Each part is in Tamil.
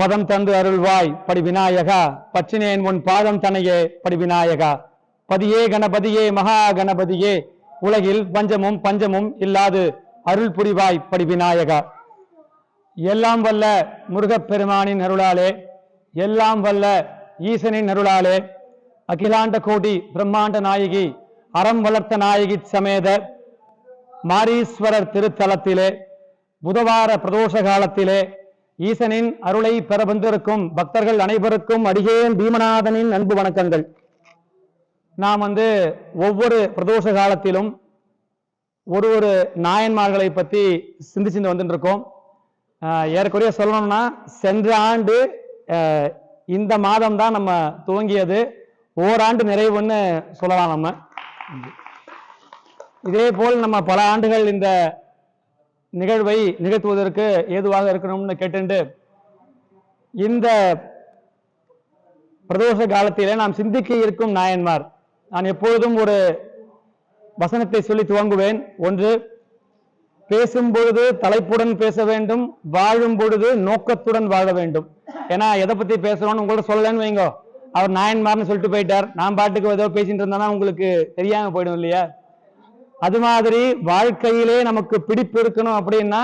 பதம் தந்து அருள்வாய் படி விநாயகா பச்சினேன் உன் பாதம் தனையே படி விநாயகா பதியே கணபதியே மகா கணபதியே. உலகில் பஞ்சமும் பஞ்சமும் இல்லாது அருள் புரிவாய் படி விநாயகா எல்லாம் வல்ல முருகப்பெருமானின் அருளாலே எல்லாம் வல்ல ஈசனின் அருளாலே அகிலாண்ட கோடி பிரம்மாண்ட நாயகி அறம் வளர்த்த நாயகி சமேத மாரீஸ்வரர் திருத்தலத்திலே புதவார பிரதோஷ காலத்திலே ஈசனின் அருளை பெற வந்திருக்கும் பக்தர்கள் அனைவருக்கும் அடிகேன் பீமநாதனின் அன்பு வணக்கங்கள். நாம் வந்து ஒவ்வொரு பிரதோஷ காலத்திலும் ஒரு ஒரு நாயன்மார்களை பற்றி சிந்திச்சுட்டு வந்துட்டு இருக்கோம் ஆஹ் ஏறக்குறைய சொல்லணும்னா சென்ற ஆண்டு இந்த மாதம் தான் நம்ம துவங்கியது. ஓராண்டு நிறைவுன்னு சொல்லலாம் நம்ம. இதே போல் நம்ம பல ஆண்டுகள் இந்த நிகழ்வை நிகழ்த்துவதற்கு ஏதுவாக இருக்கணும்னு கேட்டுண்டு இந்த பிரதோஷ காலத்திலே நாம் சிந்திக்க இருக்கும் நாயன்மார் நான் எப்பொழுதும் ஒரு வசனத்தை சொல்லி துவங்குவேன். ஒன்று பேசும் பொழுது தலைப்புடன் பேச வேண்டும் வாழும் பொழுது நோக்கத்துடன் வாழ வேண்டும். ஏன்னா எதை பத்தி பேசுறோம்னு உங்கள்ட்ட சொல்லலன்னு வைங்கோ அவர் நாயன்மார்னு சொல்லிட்டு போயிட்டார். நான் பாட்டுக்கு ஏதோ பேசிட்டு இருந்தானா உங்களுக்கு தெரியாம போயிடும் இல்லையா? அது மாதிரி வாழ்க்கையிலே நமக்கு பிடிப்பு இருக்கணும் அப்படின்னா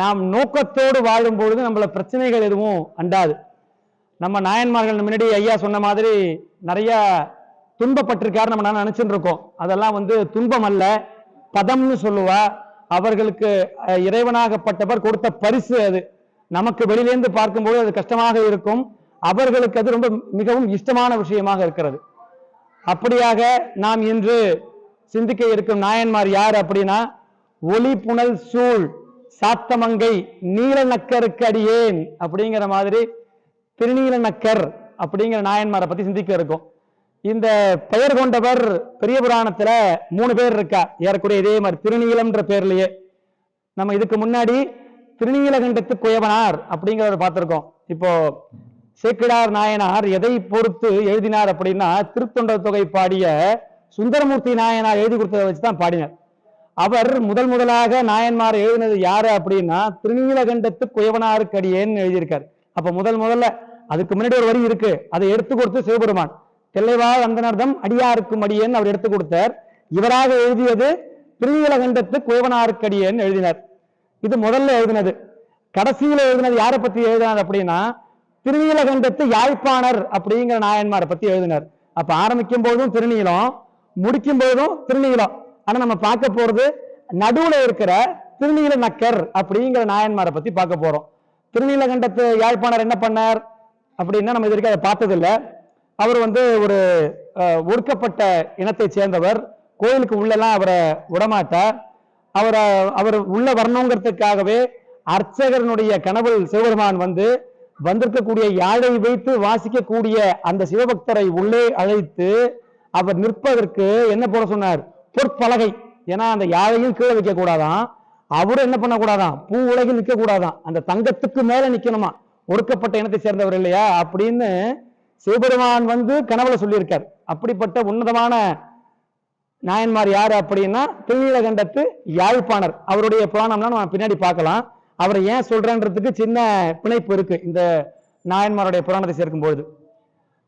நாம் நோக்கத்தோடு வாழும் பொழுது நம்மள பிரச்சனைகள் எதுவும் அண்டாது. நம்ம நாயன்மார்கள் முன்னாடி ஐயா சொன்ன மாதிரி நிறைய துன்பப்பட்டிருக்காரு நம்ம நான் நினைச்சுட்டு இருக்கோம் அதெல்லாம் வந்து துன்பம் அல்ல பதம்னு சொல்லுவா. அவர்களுக்கு இறைவனாகப்பட்டவர் கொடுத்த பரிசு அது. நமக்கு வெளியிலேருந்து பார்க்கும்போது அது கஷ்டமாக இருக்கும். அவர்களுக்கு அது ரொம்ப மிகவும் இஷ்டமான விஷயமாக இருக்கிறது. அப்படியாக நாம் இன்று சிந்திக்க இருக்கும் நாயன்மார் யார் அப்படின்னா ஒளி புனல் சூழ் சாத்தமங்கை நீல நக்கருக்கு அடியேன் அப்படிங்கிற மாதிரி திருநீல நக்கர் அப்படிங்கிற நாயன்மாரை பத்தி சிந்திக்க இருக்கும். இந்த பெயர் கொண்டவர் பெரிய புராணத்துல மூணு பேர் இருக்கா? ஏறக்குறைய இதே மாதிரி திருநீலம்ன்ற பேர்லயே. நம்ம இதுக்கு முன்னாடி திருநீலகண்டத்து குயவனார் அப்படிங்கிறத பார்த்திருக்கோம். இப்போ சேக்கிடார் நாயனார் எதை பொறுத்து எழுதினார் அப்படின்னா திருத்தொண்டர் தொகை பாடிய சுந்தரமூர்த்தி நாயனார் எழுதி கொடுத்ததை வச்சு தான் பாடினார். அவர் முதல் முதலாக நாயன்மார் எழுதினது யாரு அப்படின்னா திருநீலகண்டத்து குயவனாருக்கடியேன்னு எழுதியிருக்கார். அப்ப முதல் முதல்ல அதுக்கு முன்னாடி ஒரு வரி இருக்கு. அதை எடுத்து கொடுத்து சிவபெருமான் தெல்லைவா அந்தனர்தம் அடியாருக்கும் அடியேன்னு அவர் எடுத்து கொடுத்தார். இவராக எழுதியது திருநீலகண்டத்து குயவனாருக்கடியேன்னு எழுதினார். இது முதல்ல எழுதினது. கடைசியில எழுதினது யாரை பத்தி எழுதினார் அப்படின்னா திருநீலகண்டத்து யாழ்ப்பாணர் அப்படிங்கிற நாயன்மாரை பத்தி எழுதினார். அப்ப ஆரம்பிக்கும் போதும் திருநீலம் முடிக்கும் போதும் திருநீலம் ஆனா நம்ம பார்க்க போறது நடுவுல இருக்கிற திருநீல நக்கர் அப்படிங்கிற நாயன்மாரை பத்தி பார்க்க போறோம். திருநீலகண்டத்து யாழ்ப்பாணர் என்ன பண்ணார் அப்படின்னா நம்ம இது வரைக்கும் அதை பார்த்ததில்ல. அவர் வந்து ஒரு ஒடுக்கப்பட்ட இனத்தை சேர்ந்தவர். கோயிலுக்கு உள்ளெல்லாம் அவரை விடமாட்டார். அவரை அவர் உள்ள வரணுங்கிறதுக்காகவே அர்ச்சகரனுடைய கனவில் சிவபெருமான் வந்து வந்திருக்கக்கூடிய யாழை வைத்து வாசிக்கக்கூடிய அந்த சிவபக்தரை உள்ளே அழைத்து அவர் நிற்பதற்கு என்ன போட சொன்னார்? பொற்பலகை. ஏன்னா அந்த யாழையும் கீழே வைக்க கூடாதான் அவரும் என்ன பண்ணக்கூடாதாம் பூ உலகில் நிற்க கூடாதான் அந்த தங்கத்துக்கு மேல நிக்கணுமா ஒடுக்கப்பட்ட இனத்தை சேர்ந்தவர் இல்லையா? அப்படின்னு சிவபெருமான் வந்து கனவுல சொல்லியிருக்கார். அப்படிப்பட்ட உன்னதமான நாயன்மார் யாரு அப்படின்னா திருநீலகண்டத்து யாழ்ப்பாணர். அவருடைய புராணம்லாம் நம்ம பின்னாடி பார்க்கலாம். அவரை ஏன் சொல்றேன்றதுக்கு சின்ன பிணைப்பு இருக்கு இந்த நாயன்மாருடைய புராணத்தை சேர்க்கும் பொழுது.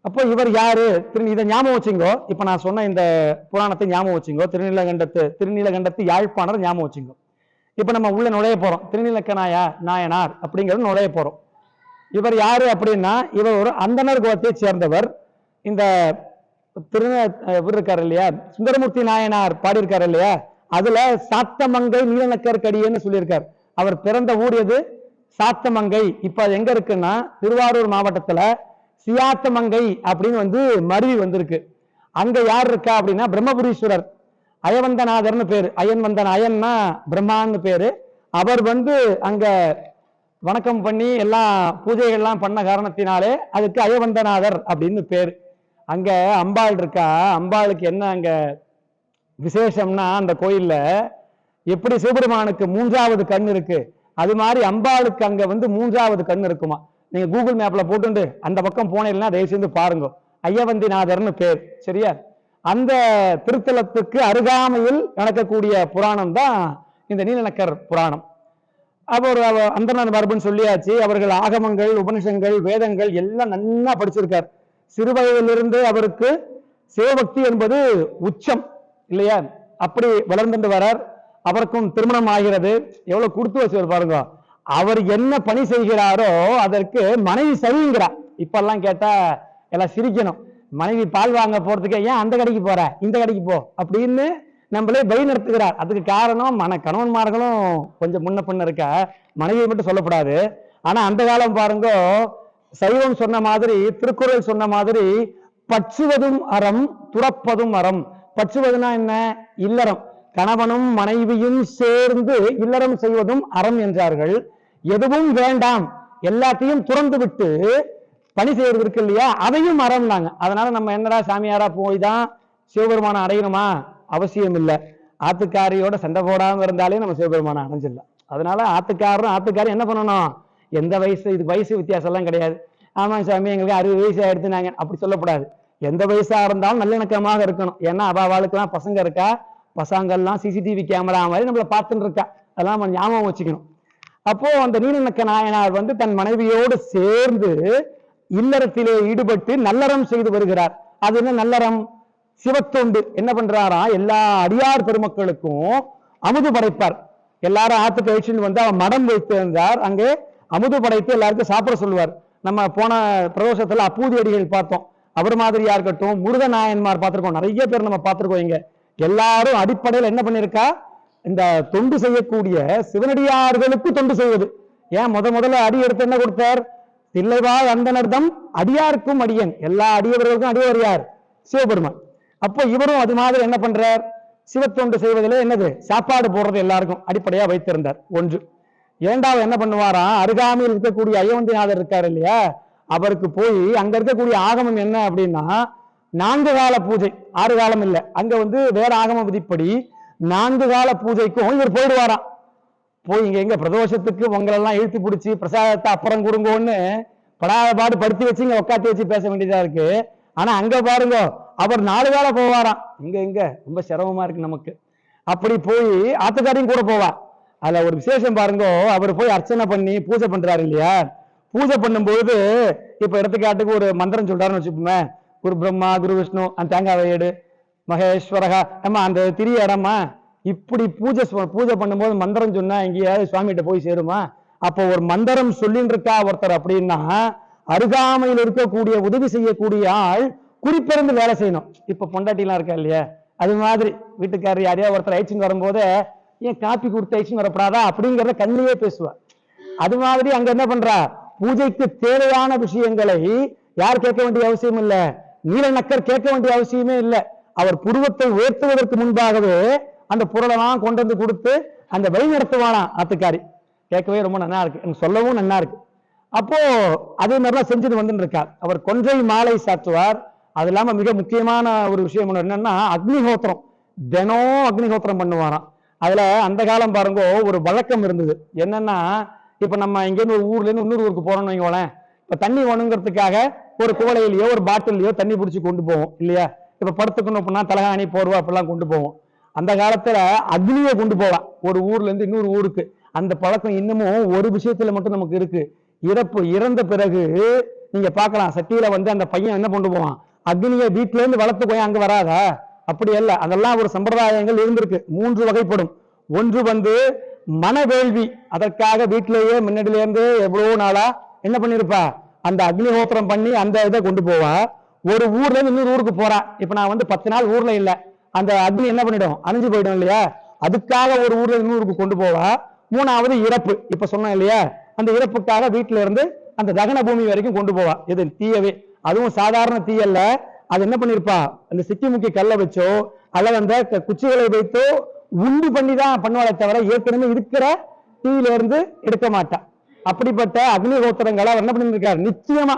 அப்போ இவர் யாரு? திரு இதை ஞாபகம் வச்சுங்கோ. இப்போ நான் சொன்ன இந்த புராணத்தை ஞாபகம் வச்சுங்கோ. திருநீலகண்டத்து திருநீலகண்டத்து யாழ்ப்பாணர் ஞாபகம் வச்சுங்கோ. இப்போ நம்ம உள்ள நுழைய போறோம். திருநீலக்கநாயா நாயனார் அப்படிங்கிறது நுழைய போறோம். இவர் யாரு அப்படின்னா இவர் ஒரு அந்தனர் குலத்தை சேர்ந்தவர். இந்த திரு இவர் இருக்காரு இல்லையா? சுந்தரமூர்த்தி நாயனார் பாடியிருக்காரு இல்லையா? அதுல சாத்தமங்கை நீலநக்கற்கடின்னு சொல்லியிருக்கார். அவர் பிறந்த ஊர் எது? சாத்தமங்கை. இப்ப அது எங்க இருக்குன்னா திருவாரூர் மாவட்டத்துல சியாத்தமங்கை அப்படின்னு வந்து மருவி வந்திருக்கு. அங்க யார் இருக்கா அப்படின்னா பிரம்மபுரீஸ்வரர். அயவந்தநாதர்னு பேரு. அயன் வந்தன் அயன்னா பிரம்மான்னு பேரு. அவர் வந்து அங்க வணக்கம் பண்ணி எல்லாம் பூஜைகள்லாம் பண்ண காரணத்தினாலே அதுக்கு அயவந்தநாதர் அப்படின்னு பேர். அங்க அம்பாள் இருக்கா? அம்பாளுக்கு என்ன அங்க விசேஷம்னா அந்த கோயில்ல எப்படி சிவபெருமானுக்கு மூன்றாவது கண் இருக்கு? அது மாதிரி அம்பாளுக்கு அங்க வந்து மூன்றாவது கண் இருக்குமா? நீங்க கூகுள் மேப்ல போட்டுண்டு அந்த பக்கம் போனீங்கன்னா தயவு செய்து பாருங்க. ஐயவந்திநாதர்னு பேர். சரியா? அந்த திருத்தலத்துக்கு அருகாமையில் நடக்கக்கூடிய புராணம் தான் இந்த நீலநக்கர் புராணம். அவர் ஒரு மரபுன்னு சொல்லியாச்சு. அவர்கள் ஆகமங்கள் உபனிஷங்கள் வேதங்கள் எல்லாம் நல்லா படிச்சிருக்கார். சிறு வயதிலிருந்து அவருக்கு சிவபக்தி என்பது உச்சம். இல்லையா? அப்படி வளர்ந்துட்டு வரார். அவருக்கும் திருமணம் ஆகிறது. எவ்வளவு கொடுத்து வச்சவர் பாருங்க. அவர் என்ன பணி செய்கிறாரோ அதற்கு மனைவி சரிங்கிறா இப்பெல்லாம் கேட்டா எல்லாம் சிரிக்கணும். மனைவி பால் வாங்க போறதுக்கு ஏன் அந்த கடைக்கு போற? இந்த கடைக்கு போ அப்படின்னு நம்மளே வழி நடத்துகிறார். அதுக்கு காரணம் மன கணவன்மார்களும் கொஞ்சம் முன்ன பின்ன இருக்க மனைவியை மட்டும் சொல்லப்படாது ஆனா அந்த காலம் பாருங்க சைவம் சொன்ன மாதிரி திருக்குறள் சொன்ன மாதிரி பற்றுவதும் அறம் துறப்பதும் அறம். பற்றுவதுனா என்ன? இல்லறம். கணவனும் மனைவியும் சேர்ந்து இல்லறம் செய்வதும் அறம் என்றார்கள். எதுவும் வேண்டாம். எல்லாத்தையும் துறந்து விட்டு பணி செய்யறது இருக்கு இல்லையா? அதையும் அறம்னாங்க. அதனால நம்ம என்னடா சாமியாரா போய் தான் சிவபெருமானை அடையணுமா? அவசியம் இல்லை ஆத்துக்காரியோட சண்டை போடாம இருந்தாலே நம்ம சிவபெருமானை அடைஞ்சிடலாம். அதனால ஆத்துக்காரரும் ஆத்துக்காரும் என்ன பண்ணணும்? எந்த வயசு? இது வயசு வித்தியாசம் எல்லாம் கிடையாது. ஆமாம் சாமி எங்களுக்கு அறுபது வயசு ஆயிடுத்து நாங்க அப்படி சொல்லக்கூடாது. எந்த வயசா இருந்தாலும் நல்லிணக்கமாக இருக்கணும். ஏன்னா அவாவாளுக்கெல்லாம் பசங்க இருக்கா? பசங்கள்லாம் சிசிடிவி கேமரா மாதிரி நம்மளை பார்த்துட்டு இருக்கா? அதெல்லாம் நம்ம ஞாபகம் வச்சுக்கணும். அப்போ அந்த நீலநக்க நாயனார் வந்து தன் மனைவியோடு சேர்ந்து இல்லறத்திலே ஈடுபட்டு நல்லறம் செய்து வருகிறார். அது என்ன நல்லறம்? சிவத்தொண்டு. என்ன பண்றாரா? எல்லா அடியார் பெருமக்களுக்கும் அமுது படைப்பார். எல்லாரும் ஆத்து கழிச்சுன்னு வந்து அவர் மடம் வைத்திருந்தார் அங்கே அமுது படைத்து எல்லாருக்கும் சாப்பிட சொல்லுவார். நம்ம போன பிரதோஷத்துல அப்பூதி அடிகள் பார்த்தோம். அவர் மாதிரியா இருக்கட்டும் முருக நாயன்மார் பார்த்திருக்கோம். நிறைய பேர் நம்ம பார்த்திருக்கோம் இங்க. எல்லாரும் அடிப்படையில் என்ன பண்ணியிருக்கா? இந்த தொண்டு செய்யக்கூடிய சிவனடியார்களுக்கு தொண்டு செய்வது. ஏன் முத முதல்ல அடி எடுத்து என்ன கொடுத்தார்? தில்லைவாழ் அந்தனர்தம் அடியாருக்கும் அடியன். எல்லா அடியவர்களுக்கும் அடியவர் யார்? சிவபெருமான். அப்போ இவரும் அது மாதிரி என்ன பண்றார்? சிவத்தொண்டு செய்வதில் என்னது? சாப்பாடு போடுறது எல்லாருக்கும் அடிப்படையா வைத்திருந்தார். ஒன்று. இரண்டாவது என்ன பண்ணுவாராம் அருகாமையில் இருக்கக்கூடிய அயோந்திநாதர் இருக்கார் இல்லையா? அவருக்கு போய் அங்க இருக்கக்கூடிய ஆகமம் என்ன அப்படின்னா நான்கு கால பூஜை. ஆறு காலம் இல்லை. அங்க வந்து வேற ஆகம விதிப்படி நான்கு கால பூஜைக்கும் இவர் போயிடுவாராம் போய் இங்க எங்க பிரதோஷத்துக்கு உங்களெல்லாம் இழுத்து பிடிச்சி பிரசாதத்தை அப்புறம் கொடுங்கன்னு படாத பாடு படுத்தி வச்சு இங்க உட்காத்தி வச்சு பேச வேண்டியதா இருக்கு. ஆனா அங்க பாருங்க அவர் நாலு கால போவாராம் இங்க இங்க. ரொம்ப சிரமமா இருக்கு நமக்கு. அப்படி போய் ஆத்துக்காரையும் கூட போவார். அதுல ஒரு விசேஷம் பாருங்க அவர் போய் அர்ச்சனை பண்ணி பூஜை பண்றாரு இல்லையா? பூஜை பண்ணும்போது இப்ப எடுத்துக்காட்டுக்கு ஒரு மந்திரம் சொல்றாருன்னு வச்சுப்போமே குரு பிரம்மா குரு விஷ்ணு அந்த தேங்காய் வையடு மகேஸ்வரகா. அம்மா அந்த திரிய இடமா இப்படி பூஜை பூஜை பண்ணும்போது மந்திரம் சொன்னா எங்கேயாவது சுவாமிகிட்ட போய் சேருமா? அப்போ ஒரு மந்திரம் சொல்லின்னு இருக்கா ஒருத்தர் அப்படின்னா அருகாமையில் இருக்கக்கூடிய உதவி செய்யக்கூடிய ஆள் குறிப்பிருந்து வேலை செய்யணும். இப்ப பொண்டாட்டிலாம் இருக்கா இல்லையா? அது மாதிரி வீட்டுக்காரர் யாரையா ஒருத்தர் அழைச்சின்னு வரும்போது ஏன் காப்பி கொடுத்து அழைச்சின்னு வரப்படாதா? அப்படிங்கிறத கண்ணிலேயே பேசுவா. அது மாதிரி அங்க என்ன பண்றா? பூஜைக்கு தேவையான விஷயங்களை யார் கேட்க வேண்டிய அவசியம் இல்லை. நீலநக்கர் கேட்க வேண்டிய அவசியமே இல்லை. அவர் புருவத்தை உயர்த்துவதற்கு முன்பாகவே அந்த பொருளெல்லாம் கொண்டு வந்து கொடுத்து அந்த வழி நடத்துவானாம் ஆத்துக்காரி. கேட்கவே ரொம்ப நல்லா இருக்கு. எனக்கு சொல்லவும் நல்லா இருக்கு. அப்போ அதே மாதிரிலாம் செஞ்சுட்டு வந்துட்டு இருக்கார். அவர் கொன்றை மாலை சாற்றுவார். அது இல்லாம மிக முக்கியமான ஒரு விஷயம் என்னன்னா அக்னிஹோத்திரம். தினம் அக்னிஹோத்திரம் பண்ணுவாராம். அதுல அந்த காலம் பாருங்க ஒரு வழக்கம் இருந்தது. என்னன்னா இப்ப நம்ம இங்கேருந்து ஒரு ஊர்ல இருந்து இன்னொரு ஊருக்கு போறோம்னு வைங்களேன். இப்ப தண்ணி வேணுங்கிறதுக்காக ஒரு குவளையிலயோ ஒரு பாட்டிலையோ தண்ணி பிடிச்சி கொண்டு போவோம் இல்லையா? இப்ப படுத்துக்கணும் அப்படின்னா தலகாணி போர்வா அப்படிலாம் கொண்டு போவோம். அந்த காலத்துல அக்னியை கொண்டு போகலாம் ஒரு ஊர்ல இருந்து இன்னொரு ஊருக்கு. அந்த பழக்கம் இன்னமும் ஒரு விஷயத்துல மட்டும் நமக்கு இருக்கு. இறப்பு இறந்த பிறகு நீங்க பார்க்கலாம் சட்டியில வந்து அந்த பையன் என்ன கொண்டு போவான்? அக்னியை வீட்டுல இருந்து வளர்த்து போய் அங்க வராதா? அப்படி அல்ல. அதெல்லாம் ஒரு சம்பிரதாயங்கள் இருந்திருக்கு. மூன்று வகைப்படும். ஒன்று வந்து மனவேள்வி. அதற்காக வீட்டிலேயே முன்னாடியிலேருந்து எவ்வளவு நாளா என்ன பண்ணிருப்பா? அந்த அக்னிஹோத்திரம் பண்ணி அந்த இதை கொண்டு போவா. ஒரு ஊர்ல இருந்து இன்னொரு ஊருக்கு போறா. இப்ப நான் வந்து பத்து நாள் ஊர்ல இல்ல. அந்த அக்னி என்ன பண்ணிடும்? அணிஞ்சு போயிடும் இல்லையா? அதுக்காக ஒரு ஊர்ல இருந்து ஊருக்கு கொண்டு போவா. மூணாவது இறப்பு. இப்ப சொன்னேன் இல்லையா? அந்த இறப்புக்காக வீட்டுல இருந்து அந்த தகன பூமி வரைக்கும் கொண்டு போவா. இது தீயவே. அதுவும் சாதாரண தீயல்ல அது என்ன பண்ணிருப்பா? அந்த சிக்கி முக்கி கல்ல வச்சோ அல்லது அந்த குச்சிகளை வைத்தோ உண்டு பண்ணி தான் பண்ணுவாளே தவிர ஏற்கனவே இருக்கிற தீயில இருந்து எடுக்க மாட்டான் அப்படிப்பட்ட அக்னிஹோத்திரங்களை அவர் என்ன பண்ணிருக்காரு நிச்சயமா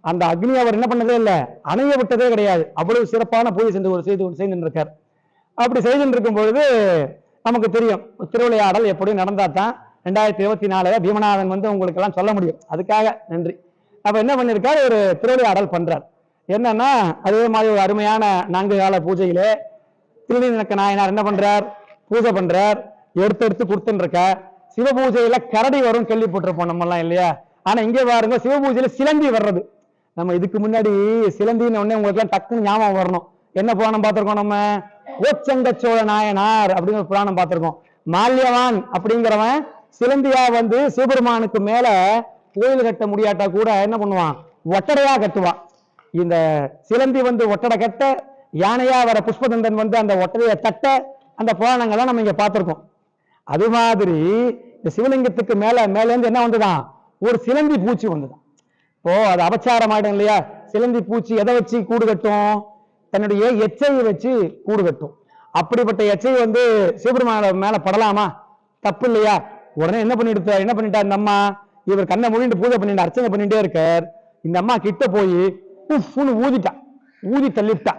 அந்த அக்னி அவர் என்ன பண்ணதே இல்லை அணைய விட்டதே கிடையாது. அவ்வளவு சிறப்பான பூஜை சென்று ஒரு செய்து செய்து இருக்கார் அப்படி செய்து இருக்கும் பொழுது நமக்கு தெரியும் திருவிளையாடல் எப்படி நடந்தா தான் ரெண்டாயிரத்தி இருபத்தி நாலுல பீமநாதன் வந்து உங்களுக்கு எல்லாம் சொல்ல முடியும். அதுக்காக நன்றி. அப்ப என்ன பண்ணிருக்காரு? ஒரு திருவிளையாடல் பண்றார். என்னன்னா அதே மாதிரி ஒரு அருமையான நான்கு கால பூஜையிலே திருநீலக்க நாயனார் என்ன பண்றார்? பூஜை பண்றார். எடுத்து எடுத்து கொடுத்துட்டு சிவபூஜையில கரடி வரும் கேள்விப்பட்டிருப்போம் நம்ம எல்லாம் இல்லையா? ஆனா இங்க பாருங்க சிவபூஜையில சிலந்தி வர்றது. நம்ம இதுக்கு முன்னாடி சிலந்தின்னு உடனே உங்களுக்கு எல்லாம் டக்குன்னு ஞாபகம் வரணும். என்ன புராணம் பார்த்திருக்கோம் நம்ம? ஓச்சங்க சோழ நாயனார் அப்படிங்கிற ஒரு புராணம் பார்த்திருக்கோம். மால்யவான் அப்படிங்கிறவன் சிலந்தியா வந்து சிவபெருமானுக்கு மேல கோயில் கட்ட முடியாட்டா கூட என்ன பண்ணுவான்? ஒட்டடையா கட்டுவான். இந்த சிலந்தி வந்து ஒட்டடை கட்ட யானையா வர புஷ்பதந்தன் வந்து அந்த ஒட்டடையை தட்ட அந்த புராணங்கள்லாம் நம்ம இங்க பார்த்திருக்கோம். அது மாதிரி இந்த சிவலிங்கத்துக்கு மேல மேலேருந்து என்ன வந்துதான் ஒரு சிலந்தி பூச்சி வந்துதான் இப்போ அது அபச்சாரம் ஆயிடும் இல்லையா? சிலந்தி பூச்சி எதை வச்சு கூடு கட்டும்? தன்னுடைய எச்சையை வச்சு கூடு கட்டும். அப்படிப்பட்ட எச்சை வந்து சிவபெருமான மேல படலாமா? தப்பு இல்லையா? உடனே என்ன பண்ணிட்டு என்ன பண்ணிட்டா இந்த அம்மா? இவர் கண்ணை மூடிட்டு பூஜை பண்ணிட்டு அர்ச்சனை பண்ணிட்டே இருக்கார். இந்த அம்மா கிட்ட போய் உஃப்னு ஊதிட்டா. ஊதி தள்ளிவிட்டா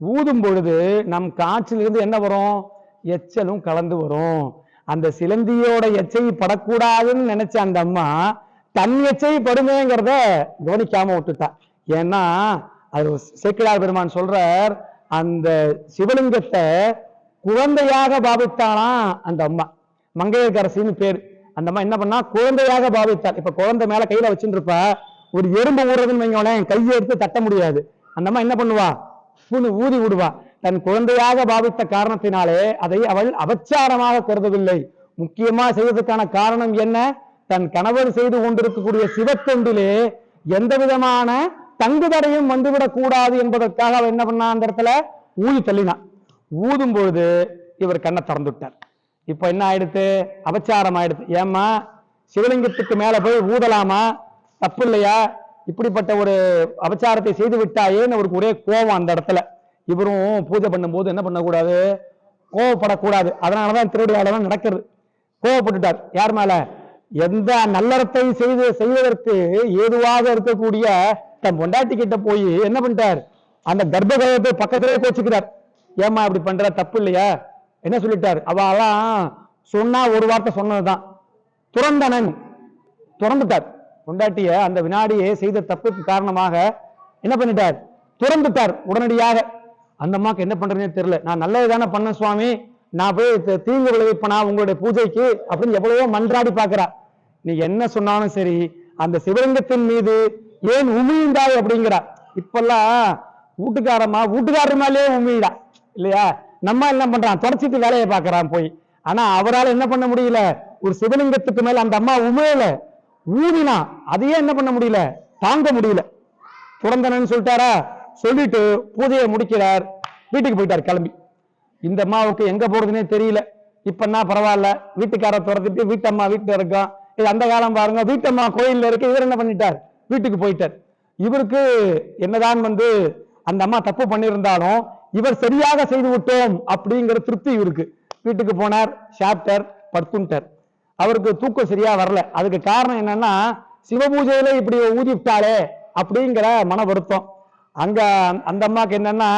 ஊதும் பொழுது நம் காற்றிலிருந்து என்ன வரும்? எச்சலும் கலந்து வரும். அந்த சிலந்தியோட எச்சை படக்கூடாதுன்னு நினைச்ச அந்த அம்மா தன் எச்சை படுமேங்கிறத கவனிக்காம விட்டுட்டா. ஏன்னா அது சேக்கிழார் பெருமான் சொல்றார் அந்த சிவலிங்கத்தை குழந்தையாக பாவித்தானா அந்த அம்மா. மங்கையர்கரசின்னு பேர். அந்த அம்மா என்ன பண்ணா குழந்தையாக பாவித்தாள். இப்ப குழந்தை மேல கையில வச்சுட்டு இருப்பா ஒரு எறும்பு ஊடுறதுன்னு வைங்களேன் கையை எடுத்து தட்ட முடியாது. அந்த அம்மா என்ன பண்ணுவா? ஊதி விடுவா. தன் குழந்தையாக பாவித்த காரணத்தினாலே அதை அவள் அபச்சாரமாக கருதவில்லை. முக்கியமா செய்வதற்கான காரணம் என்ன? தன் கணவர் செய்து கொண்டிருக்கக்கூடிய சிவத்தொண்டிலே எந்த விதமான தங்குதடையும் வந்துவிடக் கூடாது என்பதற்காக அவள் என்ன பண்ணா அந்த இடத்துல? ஊதி தள்ளினான். ஊதும் பொழுது இவர் கண்ணை திறந்துட்டார் இப்ப என்ன ஆயிடுத்து? அபச்சாரம் ஆயிடுது ஏம்மா சிவலிங்கத்துக்கு மேல போய் ஊதலாமா? தப்பு இல்லையா? இப்படிப்பட்ட ஒரு அபச்சாரத்தை செய்து விட்டாயேன்னு அவருக்கு ஒரே கோபம் அந்த இடத்துல. இவரும் பூஜை பண்ணும்போது என்ன பண்ணக்கூடாது? கோவப்படக்கூடாது. அதனாலதான் திருவிழாவெல்லாம் நடக்கிறது. கோவப்பட்டுட்டார். யார் மேல? எந்த நல்லறத்தை செய்து செய்வதற்கு ஏதுவாக இருக்கக்கூடிய தன் பொண்டாட்டி கிட்ட போய் என்ன பண்ணிட்டார்? அந்த கர்ப்பகிரகத்தை பக்கத்திலே கோச்சுக்கிறார். ஏம்மா இப்படி பண்ற? தப்பு இல்லையா? என்ன சொல்லிட்டார்? அவெல்லாம் சொன்னா ஒரு வார்த்தை சொன்னதுதான். துறந்தனன். துறந்துட்டார். பொண்டாட்டிய அந்த வினாடியே செய்த தப்புக்கு காரணமாக என்ன பண்ணிட்டார்? துறந்துட்டார் உடனடியாக. அந்த அம்மாக்கு என்ன பண்றதுனே தெரியல. நான் நல்லது தானே பண்ணேன் சுவாமி. நான் போய் தீங்கு விளைவிப்பனா உங்களுடைய பூஜைக்கு? அப்படின்னு எவ்வளவோ மன்றாடி பாக்குறா நீ என்ன சொன்னாலும் சரி அந்த சிவலிங்கத்தின் மீது ஏன் உமிழ்ந்தாய் அப்படிங்கிறா. இப்பெல்லாம் வீட்டுக்காரம்மா வீட்டுக்காரர் மேலேயே உமிழா இல்லையா? நம்ம என்ன பண்றான்? தொடச்சிட்டு வேலையை பாக்குறான் போய். ஆனா அவரால் என்ன பண்ண முடியல? ஒரு சிவலிங்கத்துக்கு மேல அந்த அம்மா உமிழல. ஊதினா அதையே என்ன பண்ண முடியல? தாங்க முடியல. துறந்தனன்னு சொல்லிட்டாரா? சொல்லிட்டு பூஜையை முடிக்கிறார். வீட்டுக்கு போயிட்டார் கிளம்பி. இந்த அம்மாவுக்கு எங்க போறதுன்னே தெரியல. இப்பன்னா பரவாயில்ல? வீட்டுக்கார துரத்திட்டு வீட்டம்மா வீட்டுல இருக்கான் இது அந்த காலம் பாருங்க. வீட்டம்மா கோயில்ல இருக்கு இவர் என்ன பண்ணிட்டார்? வீட்டுக்கு போயிட்டார். இவருக்கு என்னதான் வந்து அந்த அம்மா தப்பு பண்ணியிருந்தாலும் இவர் சரியாக செய்து விட்டோம் அப்படிங்கிற திருப்தி இவருக்கு. வீட்டுக்கு போனார் சாப்பிட்டார் படுத்துட்டார். அவருக்கு தூக்கம் சரியா வரல. அதுக்கு காரணம் என்னன்னா சிவபூஜையில இப்படி ஊதி விட்டாளே அப்படிங்கிற மன வருத்தம் அங்க அந்த அம்மாக்கு என்னன்னா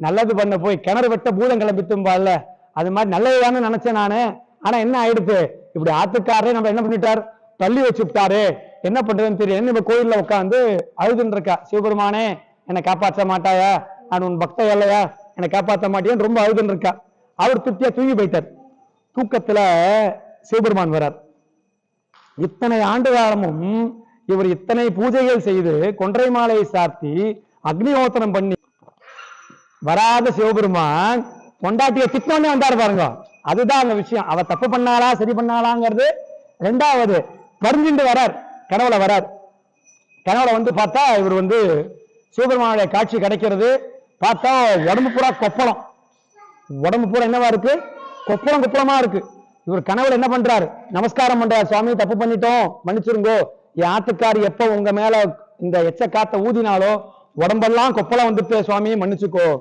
நல்லது பண்ண போய் கிணறு வெட்ட பூதம் கிளம்பித்தும்பால அது மாதிரி நல்லதுதான்னு நினைச்சேன் நானு. ஆனா என்ன ஆயிடுச்சு இப்படி ஆத்துக்காரே நம்ம என்ன பண்ணிட்டார்? தள்ளி வச்சுட்டாரு. என்ன பண்றதுன்னு தெரியும் இப்ப கோயில்ல உட்காந்து அழுதுன்னு இருக்கா? சிவபெருமானே என்னை காப்பாற்ற மாட்டாயா? நான் உன் பக்த இல்லையா என்னை காப்பாற்ற மாட்டியான்னு ரொம்ப அழுதுன்னு இருக்கா. அவர் திருப்தியா தூங்கி போயிட்டார். தூக்கத்துல சிவபெருமான் வரார் இத்தனை ஆண்டு காலமும் இவர் இத்தனை பூஜைகள் செய்து கொன்றை மாலையை சாத்தி அக்னிஹோத்திரம் பண்ணி. வராத சிவபெருமான் பொண்டாட்டியை திட்டோன்னே வந்தாரு பாருங்க. அதுதான் அந்த விஷயம். அவ தப்பு பண்ணாளா சரி பண்ணாளாங்கிறது. ரெண்டாவது பறிஞ்சுட்டு வரார். கனவுல வரார். கனவுல வந்து பார்த்தா இவர் வந்து சிவபெருமானுடைய காட்சி கிடைக்கிறது. பார்த்தா உடம்பு பூரா கொப்பளம். உடம்பு பூரா என்னவா இருக்கு? கொப்பளம் கொப்பளமா இருக்கு. இவர் கனவுல என்ன பண்றாரு? நமஸ்காரம் பண்றாரு. சுவாமி தப்பு பண்ணிட்டோம். மன்னிச்சிருங்கோ. என் ஆத்துக்காரி எப்ப உங்க மேல இந்த எச்ச காத்த ஊதினாலோ உடம்பெல்லாம் கொப்பளம் வந்துட்டு சுவாமி மன்னிச்சுக்கோ.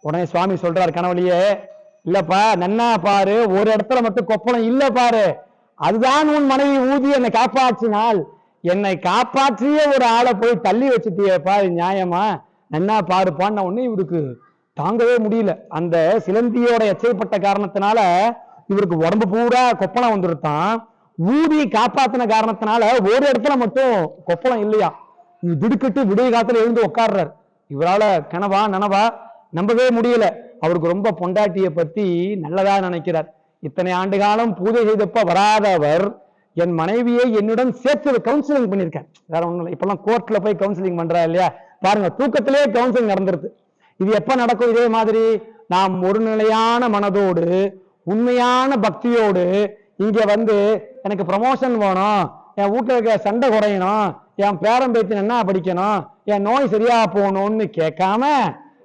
உடனே சுவாமி சொல்றாரு கனவுலயே இல்லப்பா நன்னா பாரு ஒரு இடத்துல மட்டும் கொப்பளம் இல்ல பாரு. அதுதான் உன் மனைவி ஊதி என்னை காப்பாற்றினால். என்னை காப்பாற்றிய ஒரு ஆளை போய் தள்ளி வச்சுட்டியேப்பா நியாயமா? நன்னா பாருப்பான்னு உடனே இவருக்கு தாங்கவே முடியல. அந்த சிலந்தியோட எச்சைப்பட்ட காரணத்தினால இவருக்கு உடம்பு பூரா கொப்பளம் வந்துருத்தான். ஊதி காப்பாத்தின காரணத்தினால ஒரு இடத்துல மட்டும் கொப்பளம் இல்லையா? திடுக்கிட்டு விடிய காத்துல எழுந்து உட்கார்றார். இவரால கனவா நனவா நம்பவே முடியல. அவருக்கு ரொம்ப பொண்டாட்டியை பத்தி நல்லதா நினைக்கிறார். இத்தனை ஆண்டு காலம் பூஜை செய்தப்ப வராதவர் என் மனைவியை என்னுடன் சேர்த்து கவுன்சிலிங் பண்ணியிருக்கேன் வேற ஒண்ணும் இல்லை. இப்பெல்லாம் கோர்ட்ல போய் கவுன்சிலிங் பண்றா இல்லையா? பாருங்க தூக்கத்திலே கவுன்சிலிங் நடந்துருது. இது எப்ப நடக்கும் இதே மாதிரி? நாம் ஒரு நிலையான மனதோடு உண்மையான பக்தியோடு இங்க வந்து எனக்கு ப்ரமோஷன் வேணும். என் வீட்டுல இருக்க சண்டை குறையணும். என் பேரன் பேத்தி என்ன படிக்கணும்? என் நோய் சரியா போகணும்னு கேட்காம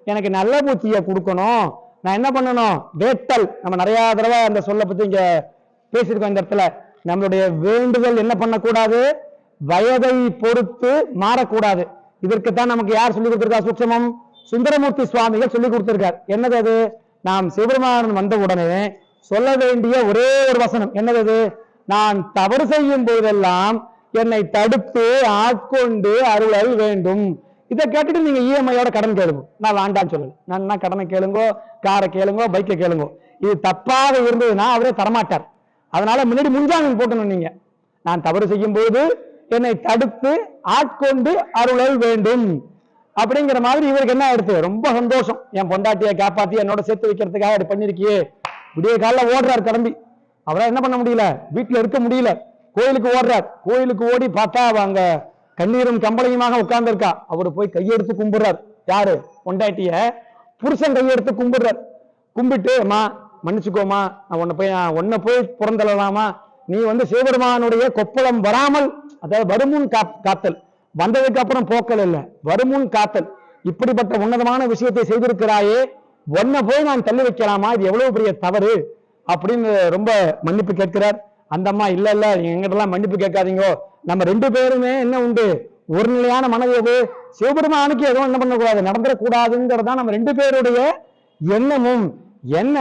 எனக்கு நல்ல புத்தியை கொடுக்கணும். நான் என்ன பண்ணணும்? வேட்டல். நம்ம நிறைய தடவை அந்த சொல்ல பத்தி இங்க பேசியிருக்கோம் இந்த இடத்துல. நம்மளுடைய வேண்டுதல் என்ன பண்ணக்கூடாது? வயதை பொறுத்து மாறக்கூடாது. இதற்குத்தான் நமக்கு யார் சொல்லி கொடுத்திருக்கா? சூட்சமம். சுந்தரமூர்த்தி சுவாமிகள் சொல்லி கொடுத்திருக்கார். என்னது அது? நாம் சிவபெருமான் வந்த உடனே சொல்ல வேண்டிய ஒரே ஒரு வசனம். என்னது அது? நான் தவறு செய்யும் போதெல்லாம் என்னை தடுத்து ஆட்கொண்டு அருளல் வேண்டும். இதை கேட்டுட்டு நீங்க இஎம்ஐயோட கடன் கேளுங்க. நான் வேண்டாம் சொல்லல. நான் என்ன கடனை கேளுங்கோ காரை கேளுங்கோ பைக்கை கேளுங்கோ. இது தப்பாக இருந்ததுன்னா அவரே தரமாட்டார். அதனால முன்னாடி முன்ஜாமீன் போட்டணும் நீங்க. நான் தவறு செய்யும் போது என்னை தடுத்து ஆட்கொண்டு அருளல் வேண்டும். அப்படிங்கிற மாதிரி இவருக்கு என்ன ஆயிடுச்சு? ரொம்ப சந்தோஷம். என் பொண்டாட்டியை காப்பாத்தி என்னோட சேர்த்து வைக்கிறதுக்காக இப்படி பண்ணிருக்கியே. விடிய காலைல ஓடுறாரு கிளம்பி. அவரால் என்ன பண்ண முடியல? வீட்டுல இருக்க முடியல. கோயிலுக்கு ஓடுறார். கோயிலுக்கு ஓடி பார்த்தா அவங்க கண்ணீரும் கம்பளையுமாக உட்கார்ந்துருக்கா. அவர் போய் கையெடுத்து கும்பிடுறார். யாரு? கொண்டாட்டிய புருஷன் கையெடுத்து கும்பிடுறார். கும்பிட்டு அம்மா மன்னிச்சுக்கோமா நான் உன்னை போய் நான் உன்னை போய் புறந்தள்ளலாமா? நீ வந்து சிவபெருமானுடைய கொப்பளம் வராமல் அதாவது வருமுன் காப் காத்தல். வந்ததுக்கு அப்புறம் போக்கல் இல்லை. வருமுன் காத்தல். இப்படிப்பட்ட உன்னதமான விஷயத்தை செய்திருக்கிறாயே. உன்னை போய் நான் தள்ளி வைக்கலாமா? இது எவ்வளவு பெரிய தவறு? அப்படின்னு ரொம்ப மன்னிப்பு கேட்கிறார். அந்த அம்மா இல்ல இல்ல எங்கிட்டலாம் மன்னிப்பு கேட்காதீங்கோ. நம்ம ரெண்டு பேருமே என்ன உண்டு? ஒரு நிலையான மனது எது சிவபெருமானுக்கு எதுவும் என்ன பண்ணக்கூடாது? நடந்துடக்கூடாதுங்கிறது தான் நம்ம ரெண்டு பேருடைய எண்ணமும். என்ன?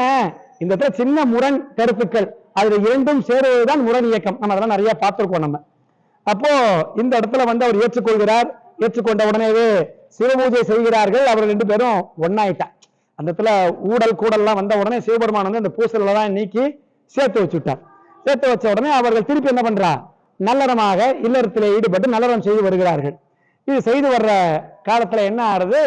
இந்த இடத்துல சின்ன முரண் கருத்துக்கள். அதுல இரண்டும் சேருவதுதான் முரண் இயக்கம். நம்ம அதெல்லாம் நிறைய பார்த்திருக்கோம் நம்ம. அப்போ இந்த இடத்துல வந்து அவர் ஏற்றுக்கொள்கிறார். ஏற்றுக்கொண்ட உடனேவே சிவபூஜை செய்கிறார்கள். அவர் ரெண்டு பேரும் ஒன்னாயிட்டார் அந்த இடத்துல ஊடல் கூடல்லாம் வந்த உடனே சிவபெருமான் வந்து அந்த பூசல தான் நீக்கி சேர்த்து வச்சு விட்டார் சேர்த்து வச்ச உடனே அவர்கள் திருப்பி என்ன பண்றா? நல்லறமாக இல்லறத்தில் ஈடுபட்டு நல்லறம் செய்து வருகிறார்கள். இது செய்து வர்ற காலத்துல என்ன ஆறுது